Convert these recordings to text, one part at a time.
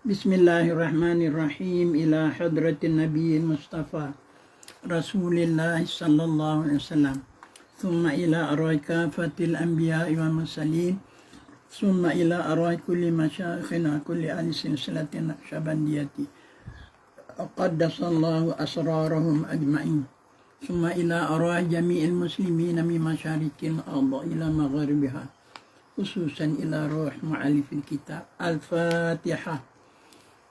بسم الله الرحمن الرحيم. إلى حضرة النبي المصطفى رسول الله صلى الله عليه وسلم. ثم إلى أرواح كافة الأنبياء والمرسلين. ثم إلى أرواح كل مشايخنا كل أهل سلسلة النقشبندية قدس الله أسرارهم أجمعين. ثم إلى أرواح جميع المسلمين من مشارق الأرض إلى مغاربها خصوصا إلى روح معلف الكتاب الفاتحة.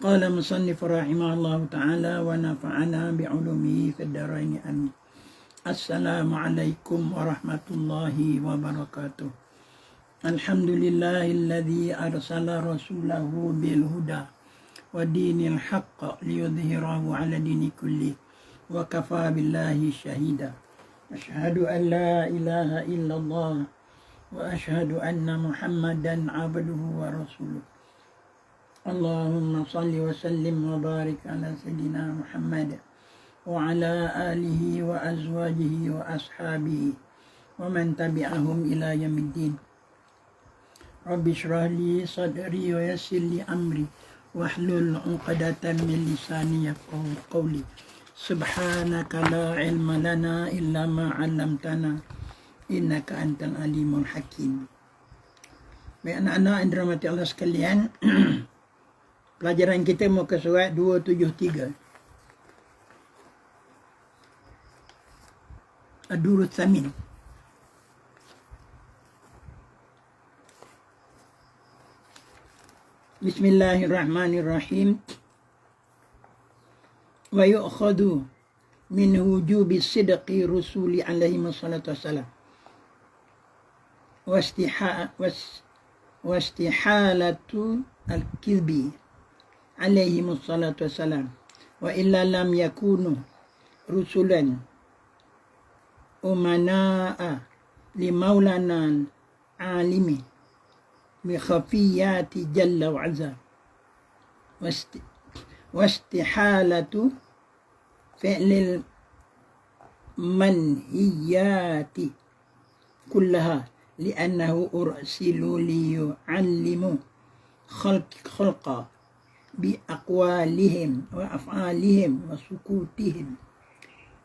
قال مصنف رحمه الله تعالى ونفعنا بعلومه في الدارين أمين. السلام عليكم ورحمة الله وبركاته. الحمد لله الذي أرسل رسوله بالهدى ودين الحق ليظهره على دين كله وكفى بالله شهيدا. أشهد أن لا إله إلا الله وأشهد أن محمدا عبده ورسوله. اللهم صل وسلم وبارك على سيدنا محمد وعلى آله وأزواجه وأصحابه ومن تبعهم إلى يوم الدين رب اشرح لي صدري ويسر لي أمري واحلل عقدة من لساني يفقه قولي سبحانك لا علم لنا إلا ما علمتنا إنك أنت العليم الحكيم Baik anak-anak yang dirahmati Allah sekalian Pelajaran kita muka surat 273 Adurut Samin Bismillahirrahmanirrahim Wa yu'khadu min wujubi sidqi rusuli alaihi wassalatu wassalam Wastiha was واستحالة الكذب عليهم الصلاة والسلام. وإلا لم يكونوا رسلا أمناء لمولانا العالم بخفيات جل وعز واستحالة فعل المنهيات كلها لأنه أرسل ليعلموا خلق خلقا. bi aqwalihim wa af'alihim wa sukutihim.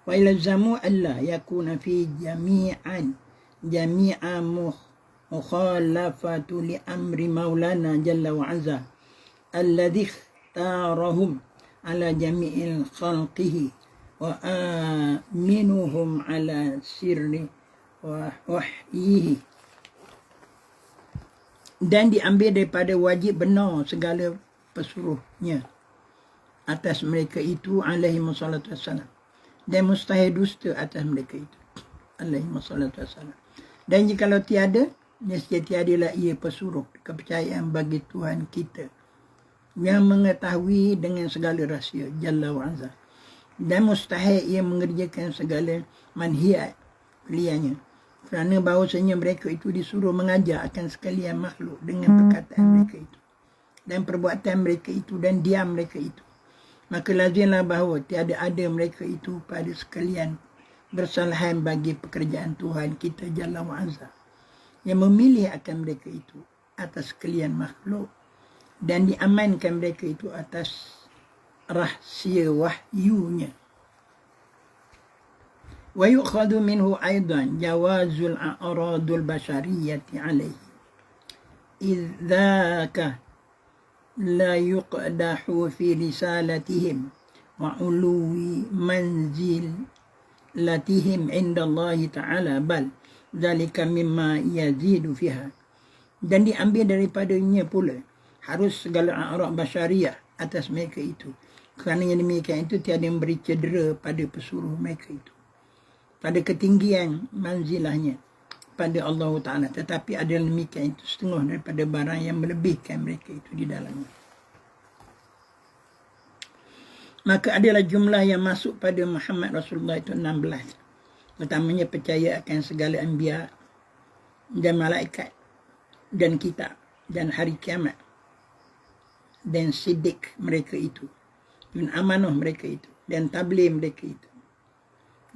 Wa ilzamu alla yakuna fi jami'an jami'a mukhalafatu li amri maulana jalla wa azza alladhi tarahum ala jami'il khalqihi wa aminuhum ala sirri wa wahyihi. Dan diambil daripada wajib benar segala pesuruhnya atas mereka itu alaihi wassalatu wassalam. Dan mustahil dusta atas mereka itu alaihi wassalatu wassalam. Dan jika tiada nescaya tiadalah ia pesuruh kepercayaan bagi Tuhan kita yang mengetahui dengan segala rahsia jalla wa azza. Dan mustahil ia mengerjakan segala manhiat liannya. Kerana bahawasanya mereka itu disuruh mengajar akan sekalian makhluk dengan perkataan mereka itu dan perbuatan mereka itu dan diam mereka itu maka lazimlah bahawa tiada ada mereka itu pada sekalian bersalahan bagi pekerjaan Tuhan kita Jalla wa'azza yang memilih akan mereka itu atas sekalian makhluk dan diamankan mereka itu atas rahsia wahyunya ويؤخذ منه أيضا جواز الأعراض البشرية عليه إذ ذاك لا يقدح في رسالتهم وعلو منزلتهم عند الله تعالى بل ذلك مما يزيد فيها dan diambil daripadanya pula harus segala a'rab basyariah atas mereka itu kerana yang demikian itu tiada memberi cedera pada pesuruh mereka itu pada ketinggian manzilahnya pada Allah Ta'ala. Tetapi ada demikian itu setengah daripada barang yang melebihkan mereka itu di dalamnya. Maka adalah jumlah yang masuk pada Muhammad Rasulullah itu 16. Pertamanya percaya akan segala anbiya dan malaikat dan kitab dan hari kiamat dan sidik mereka itu dan amanah mereka itu dan tabligh mereka itu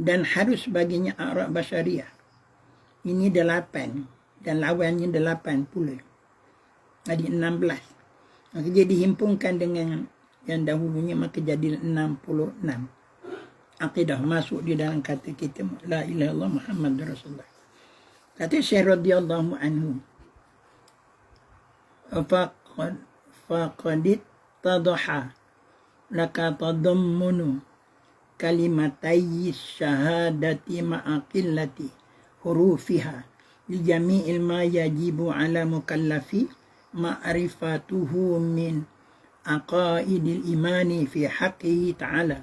dan harus baginya Arab Basyariah ini delapan dan lawannya delapan pula. Jadi enam belas. Maka jadi himpunkan dengan yang dahulunya maka jadi 66 akidah masuk di dalam kata kita la ilaha illallah Muhammad Rasulullah. Kata Syekh radhiyallahu anhu faqad faqad tadaha laka tadammunu kalimatai syahadati ma'aqillati hurufiha li jami'il ma yajibu ala mukallafi ma'rifatuhu min aqaidil imani fi haqqihi ta'ala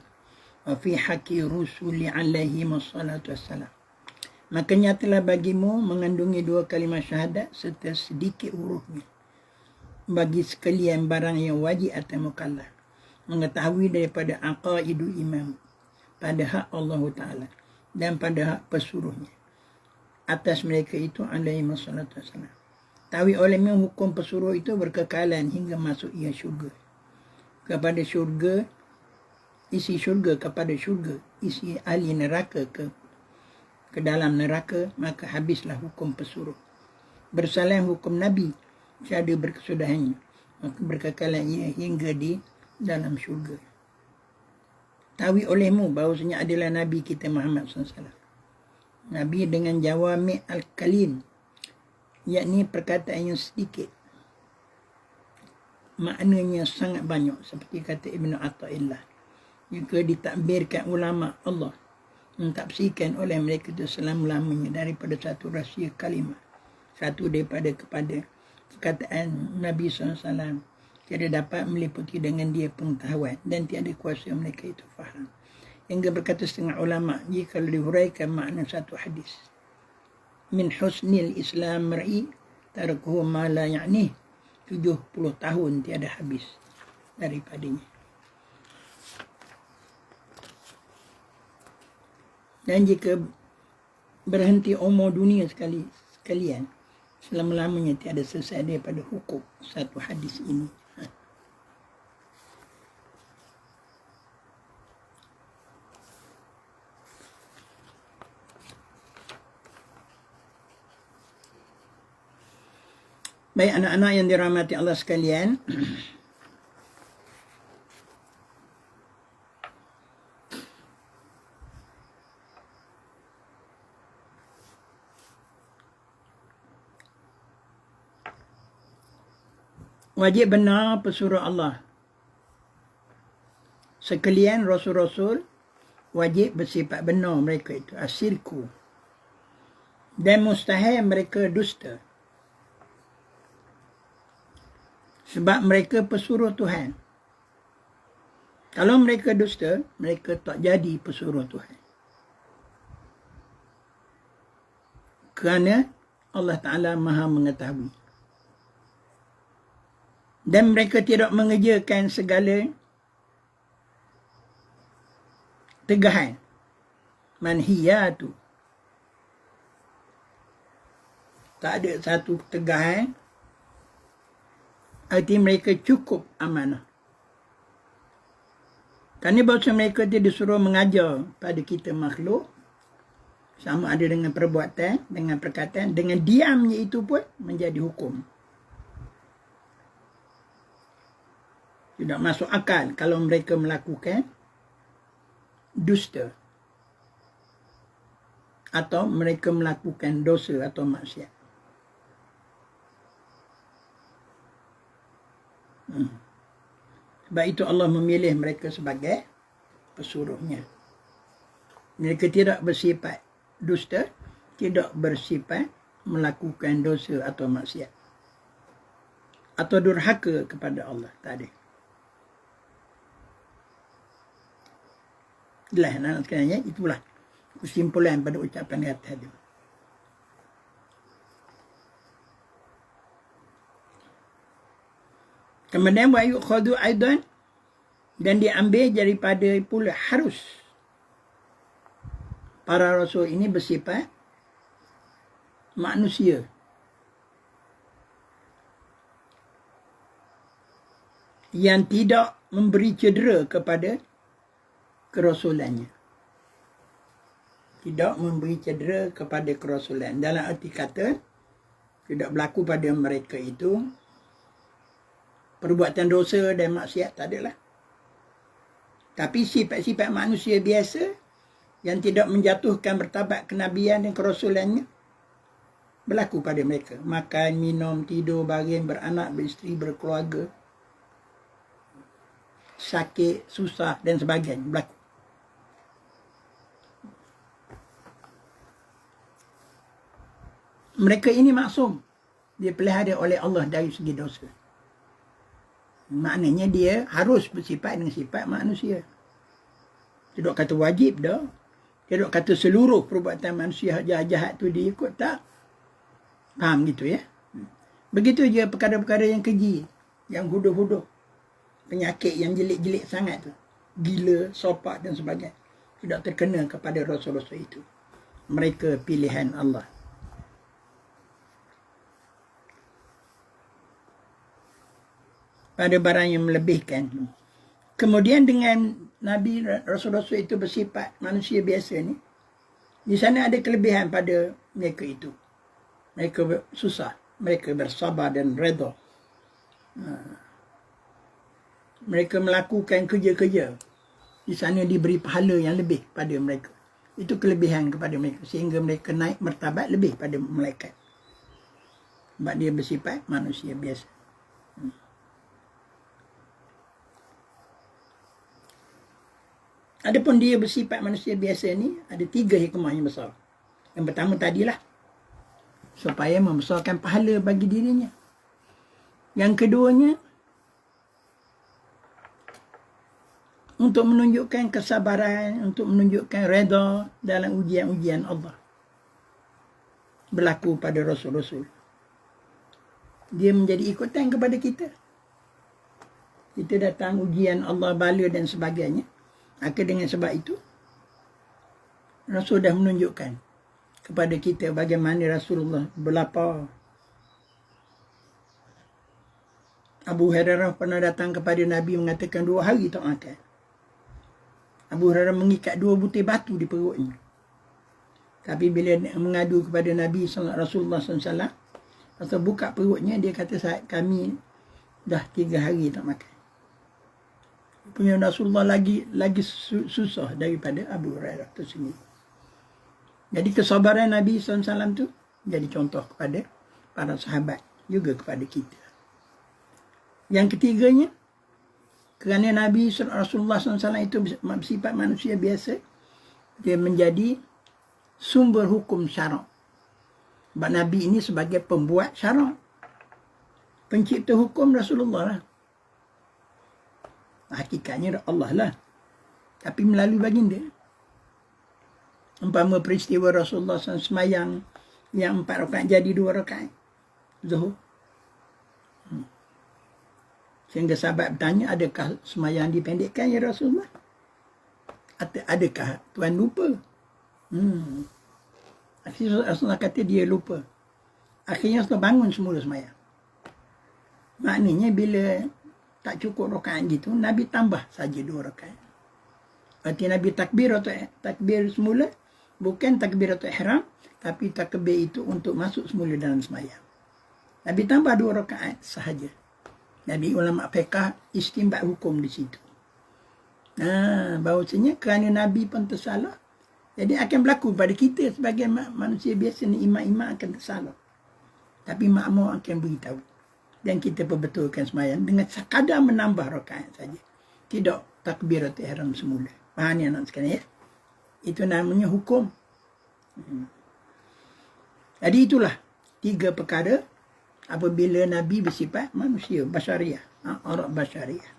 wa fi haqqi rusuli alaihi wassalatu wassalam Makanya telah bagimu mengandungi dua kalimat syahadat serta sedikit hurufnya. Bagi sekalian barang yang wajib atau mukallaf. Mengetahui daripada aqaidu imam. Pada hak Allah Ta'ala. Dan pada hak pesuruhnya. Atas mereka itu alaihi wassalatu wassalam. Tahu oleh hukum pesuruh itu berkekalan hingga masuk ia syurga. Kepada syurga isi syurga kepada syurga isi ahli neraka ke ke dalam neraka maka habislah hukum pesuruh. Bersalam hukum nabi tiada berkesudahannya maka berkekalan ia hingga di dalam syurga. Tahu olehmu bahawasanya adalah nabi kita Muhammad SAW nabi dengan jawami al-kalim yakni perkataan yang sedikit. Maknanya sangat banyak seperti kata Ibn Atta'illah. Juga ditakbirkan ulama Allah mentafsirkan oleh mereka itu selama-lamanya daripada satu rahsia kalimah. Satu daripada kepada perkataan Nabi SAW tiada dapat meliputi dengan dia pengetahuan dan tiada kuasa mereka itu faham hingga berkata setengah ulama jika dihuraikan makna satu hadis min husnil islam mar'i tarakuhu ma la ya'nih 70 tahun tiada habis daripadanya. Dan jika berhenti umur dunia sekali sekalian, selama-lamanya tiada selesai daripada hukum satu hadis ini. Baik anak-anak yang dirahmati Allah sekalian. Wajib benar pesuruh Allah. Sekalian Rasul-Rasul wajib bersifat benar mereka itu. Asirku. Dan mustahil mereka dusta. Sebab mereka pesuruh Tuhan. Kalau mereka dusta, mereka tak jadi pesuruh Tuhan. Kerana Allah Ta'ala maha mengetahui. Dan mereka tidak mengerjakan segala tegahan. Manhiyatu. Tak ada satu tegahan Arti mereka cukup amanah. Kerana bahasa mereka dia disuruh mengajar pada kita makhluk. Sama ada dengan perbuatan, dengan perkataan. Dengan diamnya itu pun menjadi hukum. Tidak masuk akal kalau mereka melakukan dusta. Atau mereka melakukan dosa atau maksiat. Sebab itu Allah memilih mereka sebagai pesuruhnya. Mereka tidak bersifat dusta, tidak bersifat melakukan dosa atau maksiat. Atau durhaka kepada Allah. Tak ada. Itulah, nak sekalian, itulah kesimpulan pada ucapan kata tadi. Kemudian wa yukhadu aidan dan diambil daripada pula harus. Para rasul ini bersifat manusia. Yang tidak memberi cedera kepada kerasulannya. Tidak memberi cedera kepada kerasulan. Dalam arti kata tidak berlaku pada mereka itu perbuatan dosa dan maksiat tak adalah tapi sifat-sifat manusia biasa yang tidak menjatuhkan bertabat kenabian dan kerasulannya berlaku pada mereka. Makan, minum, tidur, baring, beranak, beristeri, berkeluarga. Sakit, susah dan sebagainya berlaku. Mereka ini maksum. Dia pelihara oleh Allah dari segi dosa. Maknanya dia harus bersifat dengan sifat manusia. Tidak kata wajib dah. Tidak kata seluruh perbuatan manusia jahat-jahat tu diikut tak. Faham gitu ya. Begitu je perkara-perkara yang keji. Yang huduh-huduh. Penyakit yang jelik-jelik sangat tu. Gila, sopak dan sebagainya. Tidak terkena kepada Rasul-Rasul itu. Mereka pilihan Allah. Pada barang yang melebihkan. Kemudian dengan Nabi Rasul-Rasul itu bersifat manusia biasa ni, di sana ada kelebihan pada mereka itu. Mereka susah, mereka bersabar dan redha. Ha. Mereka melakukan kerja-kerja. Di sana diberi pahala yang lebih pada mereka. Itu kelebihan kepada mereka. Sehingga mereka naik martabat lebih pada malaikat. Sebab dia bersifat manusia biasa. Adapun dia bersifat manusia biasa ni ada tiga hikmah yang besar. Yang pertama tadilah supaya membesarkan pahala bagi dirinya. Yang keduanya untuk menunjukkan kesabaran, untuk menunjukkan redha dalam ujian-ujian Allah. Berlaku pada Rasul-Rasul. Dia menjadi ikutan kepada kita. Kita datang ujian Allah, bala dan sebagainya. Maka dengan sebab itu Rasul dah menunjukkan kepada kita bagaimana Rasulullah berlapar. Abu Hurairah pernah datang kepada Nabi mengatakan dua hari tak makan. Abu Hurairah mengikat dua butir batu di perutnya. Tapi bila mengadu kepada Nabi Rasulullah SAW, Rasul buka perutnya, dia kata kami dah tiga hari tak makan punya Rasulullah lagi lagi susah daripada Abu Hurairah itu sendiri. Jadi kesabaran Nabi SAW tu jadi contoh kepada para sahabat juga kepada kita. Yang ketiganya, kerana Nabi Rasulullah SAW itu bersifat manusia biasa, dia menjadi sumber hukum syarak. Sebab Nabi ini sebagai pembuat syarak. Pencipta hukum Rasulullah lah. Hakikatnya Allah lah. Tapi melalui baginda. Umpama peristiwa Rasulullah SAW semayang yang empat rakaat jadi dua rakaat. Zuhur. Hmm. Sehingga sahabat bertanya, adakah semayang dipendekkan ya Rasulullah? Atau adakah Tuhan lupa? Hmm. Akhirnya Rasulullah kata dia lupa. Akhirnya Rasulullah bangun semula semayang. Maknanya bila tak cukup rakaat gitu, Nabi tambah saja dua rakaat. Berarti Nabi takbir atau takbir semula, bukan takbir atau ihram, tapi takbir itu untuk masuk semula dalam semayang. Nabi tambah dua rakaat sahaja. Nabi ulama fiqah istimbat hukum di situ. Nah, bahawasanya kerana Nabi pun tersalah, jadi akan berlaku pada kita sebagai manusia biasa ni imam-imam akan tersalah. Tapi makmur akan beritahu dan kita perbetulkan semayang dengan sekadar menambah rakaat saja. Tidak takbiratul ihram semula. Faham ni anak sekalian ya? Itu namanya hukum. Hmm. Jadi itulah tiga perkara apabila Nabi bersifat manusia, basyariah. Ha, orang basyariah.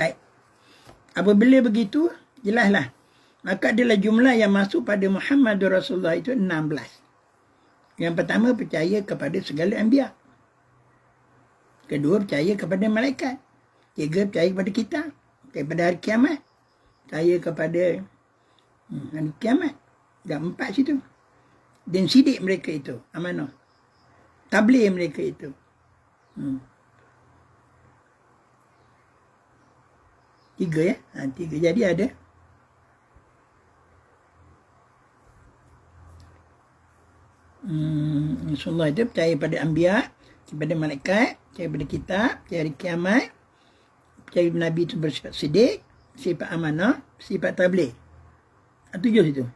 Baik. Apabila begitu, jelaslah. Maka adalah jumlah yang masuk pada Muhammad Rasulullah itu 16. Yang pertama percaya kepada segala anbiya. Kedua, percaya kepada malaikat. Tiga, percaya kepada kita. Kepada hari kiamat. Percaya kepada hmm, hari kiamat. Dan empat situ. Dan sidik mereka itu. Amanah. Tablir mereka itu. Hmm. Tiga ya. Ha, tiga. Jadi ada. Hmm, InsyaAllah itu percaya pada ambiya. Kepada malaikat. Percaya pada kitab. Percaya hari kiamat. Percaya Nabi itu bersifat sidik. Sifat amanah. Sifat tablik. Ha, tujuh itu.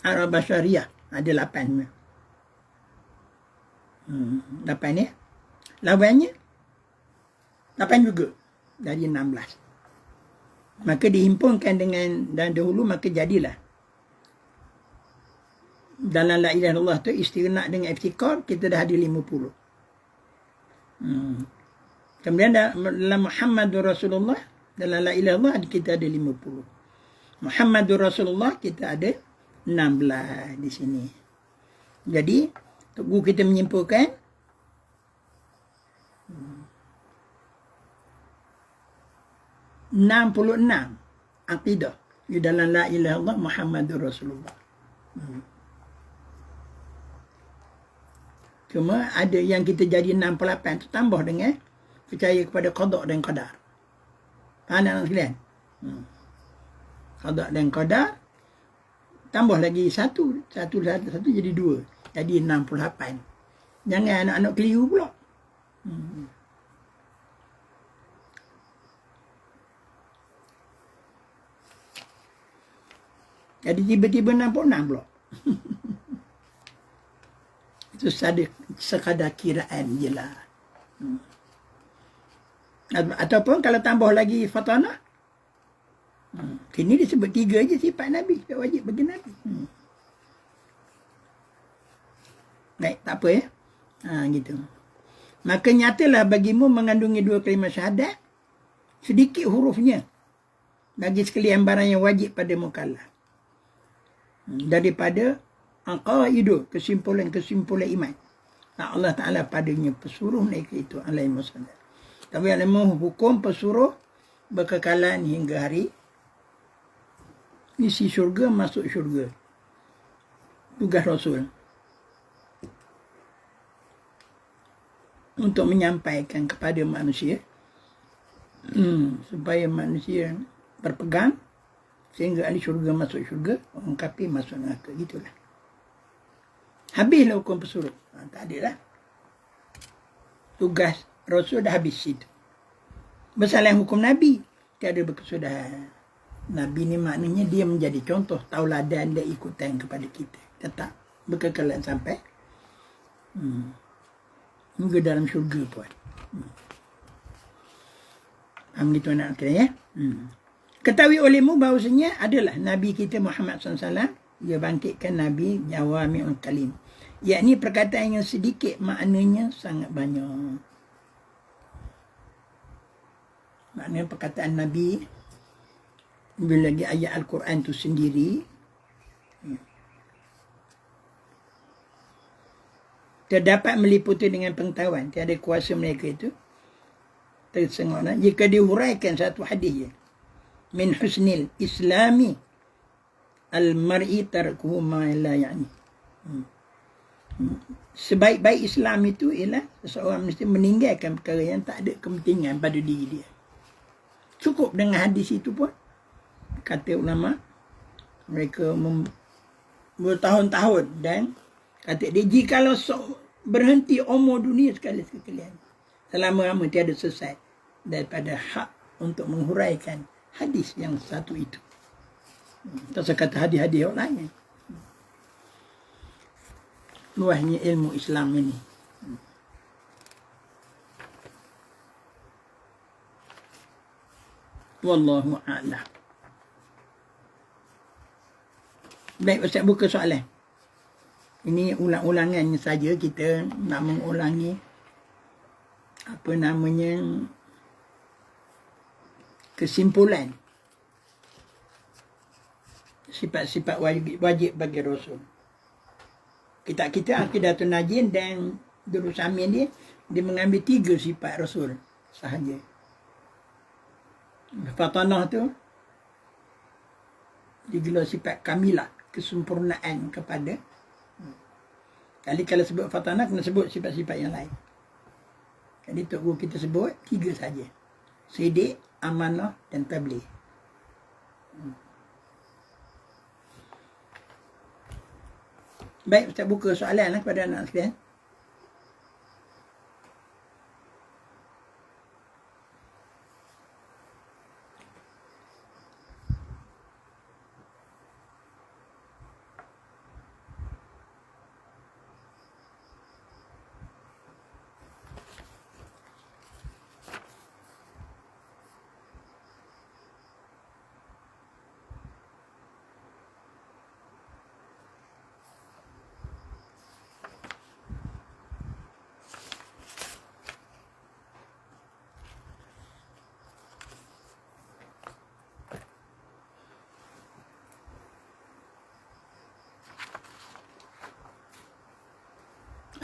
Arab Syariah. Ada lapan. Hmm, lapan ya. Lawannya. Lapan juga dari enam belas. Maka dihimpunkan dengan dan dahulu maka jadilah. Dalam la ilaha illallah tu istighnaq dengan iftikar kita dah ada lima puluh. Hmm. Kemudian dalam Muhammadur Rasulullah dalam la ilaha illallah kita ada lima puluh. Muhammadur Rasulullah kita ada enam belas di sini. Jadi, untuk kita menyimpulkan, 66 akidah di dalam la ilaha illallah Muhammadur Rasulullah. Hmm. Cuma ada yang kita jadi 68 tu tambah dengan percaya kepada qada dan qadar. Faham tak sekalian? Hmm. Qada dan qadar tambah lagi satu, satu satu, satu jadi dua. Jadi 68. Jangan anak-anak keliru pula. Hmm. Jadi tiba-tiba nampak enam pula. Itu sadik, sekadar kiraan je lah. Hmm. Ataupun kalau tambah lagi fatana. Hmm. Kini disebut tiga je sifat Nabi. Tak wajib bagi Nabi. Hmm. Baik, tak apa ya. Ha, gitu. Maka nyatalah bagimu mengandungi dua kalimah syahadat. Sedikit hurufnya. Bagi sekalian barang yang wajib pada mukallaf daripada aqaidu kesimpulan-kesimpulan iman. Nah, Allah Taala padanya pesuruh mereka itu alaihi wasallam. Tapi ada hukum pesuruh berkekalan hingga hari isi syurga masuk syurga. Tugas Rasul untuk menyampaikan kepada manusia hmm, supaya manusia berpegang Sehingga ahli syurga masuk syurga, orang kafir masuk neraka. Gitulah. Habislah hukum pesuruh. Ha, tak ada lah. Tugas Rasul dah habis situ. Bersalah hukum Nabi. Tiada berkesudahan. Nabi ni maknanya dia menjadi contoh tauladan dan ikutan kepada kita. Tetap berkekalan sampai hmm, hingga dalam syurga pun. Hmm. Faham gitu anak kira ya? Hmm. Ketahui olehmu bahawasanya adalah Nabi kita Muhammad SAW. Dia bangkitkan Nabi Jawami'ul Kalim. Yakni perkataan yang sedikit maknanya sangat banyak. Maknanya perkataan Nabi bila lagi ayat Al-Quran itu sendiri. Terdapat meliputi dengan pengetahuan. Tiada kuasa mereka itu. Tersengok jika dihuraikan satu hadis min husnil islami. Al mar'i tarkuhu ma la yani. Hmm. Hmm. sebaik-baik Islam itu ialah seseorang mesti meninggalkan perkara yang tak ada kepentingan pada diri dia cukup dengan hadis itu pun kata ulama mereka bertahun-tahun dan kata dia jikalau so, berhenti umur dunia sekali sekalian selama-lama tiada selesai daripada hak untuk menghuraikan hadis yang satu itu. Tak usah kata hadis-hadis yang lain. Luahnya ilmu Islam ini. Wallahu a'lam. Baik, Ustaz buka soalan. Ini ulang-ulangan saja kita nak mengulangi apa namanya kesimpulan sifat-sifat wajib, wajib bagi Rasul. Kita kita akidatul najin dan Dulu Samin dia, dia mengambil tiga sifat Rasul sahaja. Fatanah tu, dia gelar sifat kamilah, kesempurnaan kepada. Kali kalau sebut fatanah, kena sebut sifat-sifat yang lain. Jadi Tok Guru kita sebut tiga saja. Sidik, amanah dan tabligh. Baik, Ustaz buka soalan lah kepada anak sekalian.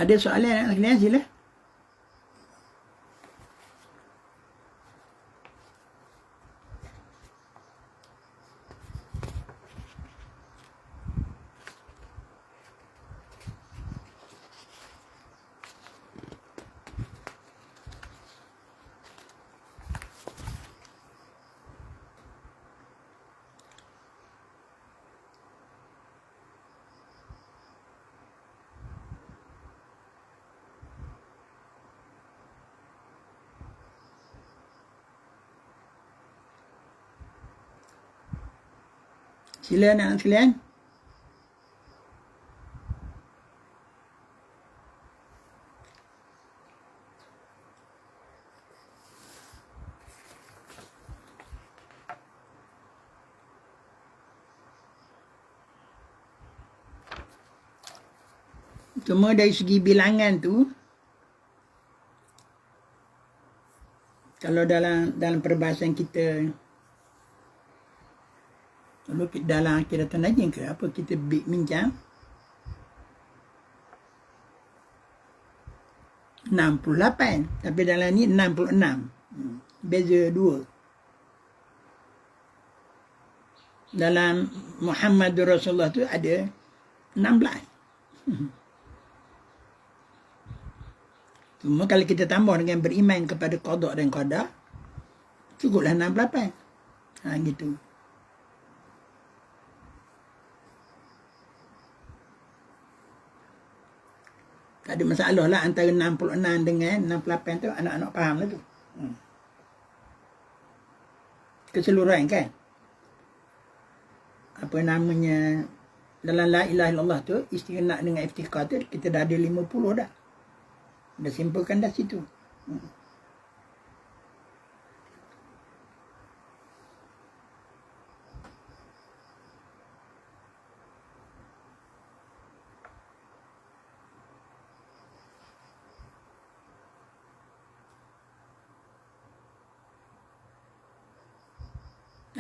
Ada soalan anak sekalian sila. Sila anak sekalian. Cuma dari segi bilangan tu kalau dalam dalam perbahasan kita kalau dalam akhirat najin ke? Apa kita bincang 68 tapi dalam ni 66 hmm. beza dua. Dalam Muhammad Rasulullah tu ada 16 Cuma kalau kita tambah dengan beriman kepada kodok dan kodok Cukuplah 68 Ha gitu Tak ada masalah lah antara 66 dengan 68 tu anak-anak faham lah tu. Hmm. Keseluruhan kan? Apa namanya dalam la ilaha illallah tu istighna dengan iftikar tu kita dah ada 50 dah. Dah simpulkan dah situ. Hmm.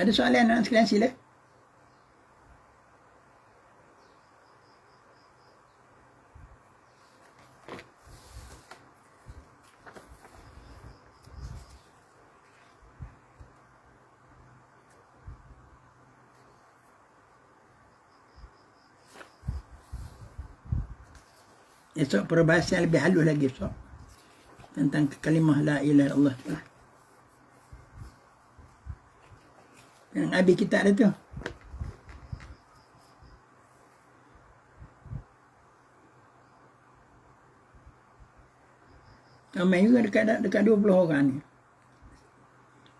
Ada soalan anak sekalian sila. Esok perbahasan lebih halus lagi esok. Tentang kalimah la ilaha illallah. Abi kita ada tu. Ramai juga dekat, dekat 20 orang ni.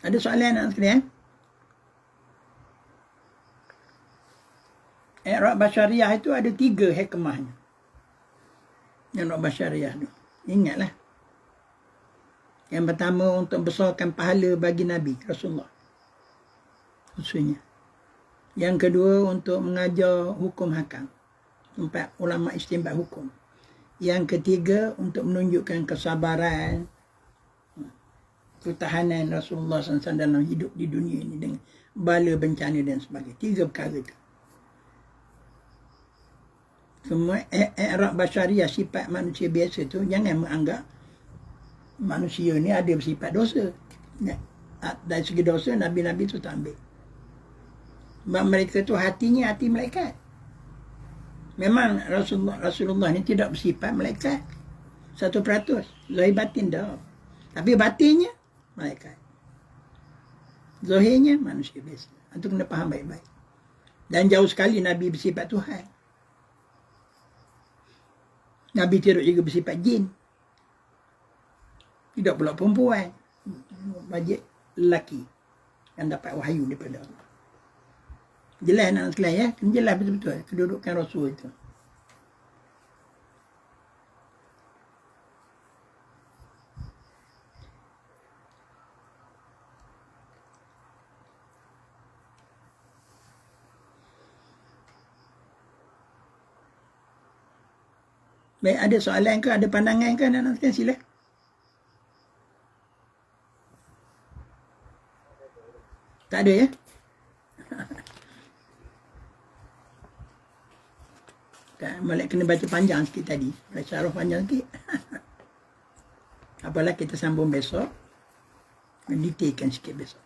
Ada soalan nak sekalian? Iqra' Basyariah itu ada tiga hikmahnya. Iqra' Basyariah tu. Ingatlah. Yang pertama untuk besarkan pahala bagi Nabi Rasulullah khususnya. Yang kedua untuk mengajar hukum hakam. Empat ulama istimbat hukum. Yang ketiga untuk menunjukkan kesabaran ketahanan Rasulullah SAW dalam hidup di dunia ini dengan bala bencana dan sebagainya. Tiga perkara itu. Semua i'rab basyariah sifat manusia biasa tu jangan menganggap manusia ni ada bersifat dosa. Dari segi dosa nabi-nabi tu tak ambil. Mereka tu hatinya hati malaikat. Memang Rasulullah Rasulullah ni tidak bersifat malaikat. Satu peratus. Zahir batin dah. Tapi batinnya malaikat. Zahirnya manusia biasa. Itu kena faham baik-baik. Dan jauh sekali Nabi bersifat Tuhan. Nabi tidak juga bersifat jin. Tidak pula perempuan. Wajib lelaki yang dapat wahyu daripada Allah. Jelas anak sekalian ya. Kena jelas betul-betul kedudukan Rasul itu. Baik, ada soalan ke, ada pandangan ke anak-anak sekalian sila. Tak ada ya? Tak, Malik kena baca panjang sikit tadi. Baca syarah panjang sikit. Apalah kita sambung besok. Detailkan sikit besok.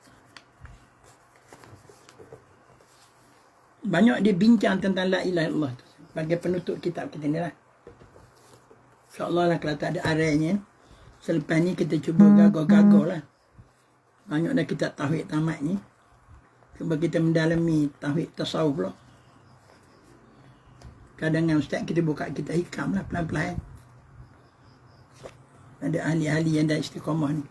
Banyak dia bincang tentang la ilaha illallah tu. Sebagai penutup kitab kita ni lah. InsyaAllah lah kalau tak ada arahnya. Selepas ni kita cuba gagal-gagal lah. Banyak dah kita tauhid tamat ni. Cuba kita mendalami tauhid tasawuf pula. Kadang dengan ustaz kita buka kita hikam lah pelan-pelan. Ada ahli-ahli yang dah istiqamah ni.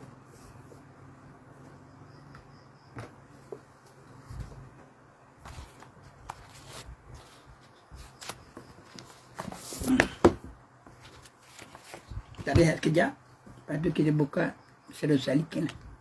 Tak rehat sekejap. Lepas tu kita buka Serus Salikin lah.